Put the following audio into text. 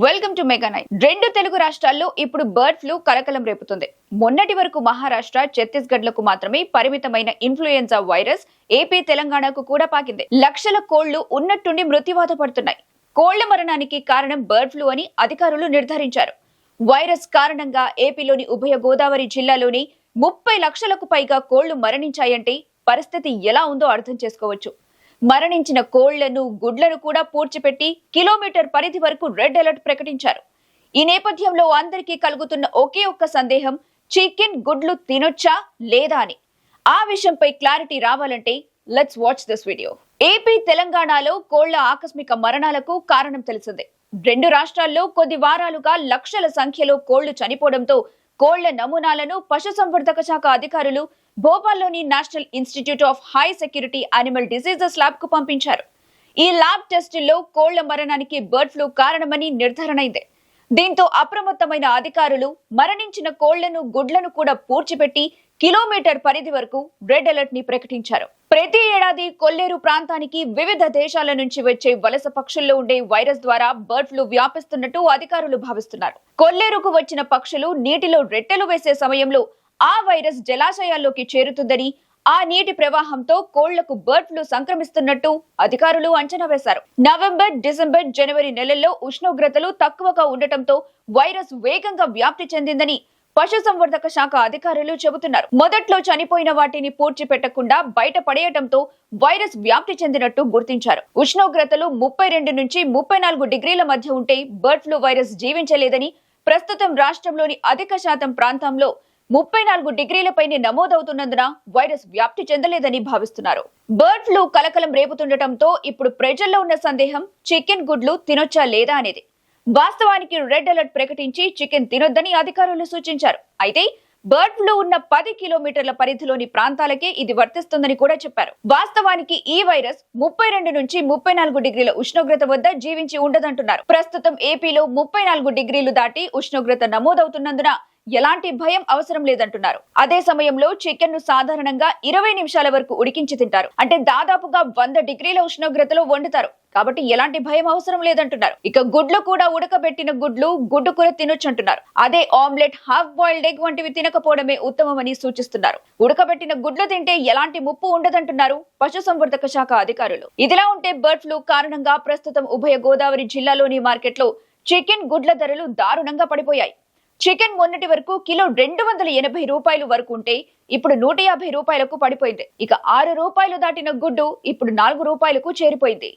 Welcome to mega night రెండు తెలుగు రాష్ట్రాల్లో ఇప్పుడు బర్డ్ ఫ్లూ కలకలం రేపుతుంది. మొన్నటి వరకు మహారాష్ట్ర ఛత్తీస్గఢ్లకు మాత్రమే పరిమితమైన ఇన్ఫ్లుయెన్జా వైరస్ ఏపీ తెలంగాణకు కూడా పాకింది. లక్షల కోళ్ళు ఉన్నట్టుండి మృత్యువాత పడుతున్నాయి. కోళ్ళ మరణానికి కారణం బర్డ్ ఫ్లూ అని అధికారులు నిర్ధారించారు. వైరస్ కారణంగా ఏపీలోని ఉభయ గోదావరి జిల్లాలోని ముప్పై లక్షలకు పైగా కోళ్ళు మరణించాయంటే పరిస్థితి ఎలా ఉందో అర్థం చేసుకోవచ్చు. మరణించిన కోళ్ళను గుడ్లను కూడా పూడ్చిపెట్టి కిలోమీటర్ పరిధి వరకు రెడ్ అలర్ట్ ప్రకటించారు. ఈ నేపథ్యంలో అందరికీ కలుగుతున్న ఒకే ఒక్క సందేహం చికెన్ గుడ్లు తినొచ్చా లేదా అని. ఆ విషయంపై క్లారిటీ రావాలంటే let's watch this video AP తెలంగాణలో కోళ్ళ ఆకస్మిక మరణాలకు కారణం తెలిసిందే. రెండు రాష్ట్రాల్లో కొద్ది వారాలుగా లక్షల సంఖ్యలో కోళ్ళు చనిపోవడంతో కోళ్ళ నమూనాలను పశుసంవర్ధక శాఖ అధికారులు భోపాల్లోని national institute of high security animal diseases ల్యాబ్కు పంపించారు. ఈ ల్యాబ్ టెస్టుల్లో కోళ్ళ మరణానికి బర్డ్ ఫ్లూ కారణమని నిర్ధారణ అయింది దీంతో అప్రమత్తమైన అధికారులు మరణించిన కోళ్ళను గుడ్లను కూడా పూడ్చిపెట్టి కిలోమీటర్ పరిధి వరకు రెడ్ అలర్ట్ని ప్రకటించారు. ప్రతి ఏడాది కొల్లేరు ప్రాంతానికి వివిధ దేశాల నుంచి వచ్చే వలస పక్షుల్లో ఉండే వైరస్ ద్వారా బర్డ్ ఫ్లూ వ్యాపిస్తున్నట్టు అధికారులు భావిస్తున్నారు. కొల్లేరుకు వచ్చిన పక్షులు నీటిలో రెట్టెలు వేసే సమయంలో ఆ వైరస్ జలాశయాల్లోకి చేరుతుందని ఆ నీటి ప్రవాహంతో కోళ్ళకు బర్డ్ ఫ్లూ సంక్రమిస్తున్నట్టు అధికారులు అంచనా వేశారు. నవంబర్ డిసెంబర్ జనవరి నెలల్లో ఉష్ణోగ్రతలు తక్కువగా ఉండటంతో వైరస్ వేగంగా వ్యాప్తి చెందిందని పశుసంవర్ధక శాఖ అధికారులు చెబుతున్నారు. మొదట్లో చనిపోయిన వాటిని పూడ్చిపెట్టకుండా బయట పడేయటంతో వైరస్ వ్యాప్తి చెందినట్టు గుర్తించారు. ఉష్ణోగ్రతలు ముప్పై రెండు నుంచి ముప్పై నాలుగు డిగ్రీల మధ్య ఉంటే బర్డ్ ఫ్లూ వైరస్ జీవించలేదని ప్రస్తుతం రాష్ట్రంలోని అధిక శాతం ప్రాంతంలో ముప్పై నాలుగు డిగ్రీలపైనే నమోదవుతున్నందున వైరస్ వ్యాప్తి చెందలేదని భావిస్తున్నారు. బర్డ్ ఫ్లూ కలకలం రేపుతుండటంతో ఇప్పుడు ప్రజల్లో ఉన్న సందేహం చికెన్ గుడ్లు తినొచ్చా లేదా అనేది. వాస్తవానికి రెడ్ అలర్ట్ ప్రకటించి చికెన్ తినొద్దని అధికారులు సూచించారు. అయితే బర్డ్ ఫ్లూ ఉన్న పది కిలోమీటర్ల పరిధిలోని ప్రాంతాలకే ఇది వర్తిస్తుందని కూడా చెప్పారు. వాస్తవానికి ఈ వైరస్ ముప్పై రెండు నుంచి ముప్పై నాలుగు డిగ్రీల ఉష్ణోగ్రత వద్ద జీవించి ఉండదంటున్నారు. ప్రస్తుతం ఏపీలో ముప్పై నాలుగు డిగ్రీలు దాటి ఉష్ణోగ్రత నమోదవుతున్నందున ఎలాంటి భయం అవసరం లేదంటున్నారు. అదే సమయంలో చికెన్ను సాధారణంగా ఇరవై నిమిషాల వరకు ఉడికించి తింటారు. అంటే దాదాపుగా వంద డిగ్రీల ఉష్ణోగ్రతలో వండుతారు. కాబట్టి ఎలాంటి భయం అవసరం లేదంటున్నారు. ఇక గుడ్లు కూడా ఉడకబెట్టిన గుడ్లు గుడ్డు కూర తినొచ్చు అంటున్నారు అదే ఆమ్లెట్ హాఫ్ బాయిల్డ్ ఎగ్ వంటివి తినకపోవడమే ఉత్తమమని సూచిస్తున్నారు. ఉడకబెట్టిన గుడ్లు తింటే ఎలాంటి ముప్పు ఉండదంటున్నారు పశుసంవర్ధక శాఖ అధికారులు. ఇదిలా ఉంటే బర్డ్ ఫ్లూ కారణంగా ప్రస్తుతం ఉభయ గోదావరి జిల్లాలోని మార్కెట్లో చికెన్ గుడ్ల ధరలు దారుణంగా పడిపోయాయి. చికెన్ మొన్నటి వరకు కిలో రెండు వందల ఎనభై రూపాయలు వరకు ఉంటే ఇప్పుడు నూట యాభై రూపాయలకు పడిపోయింది. ఇక ఆరు రూపాయలు దాటిన గుడ్డు ఇప్పుడు నాలుగు రూపాయలకు చేరిపోయింది.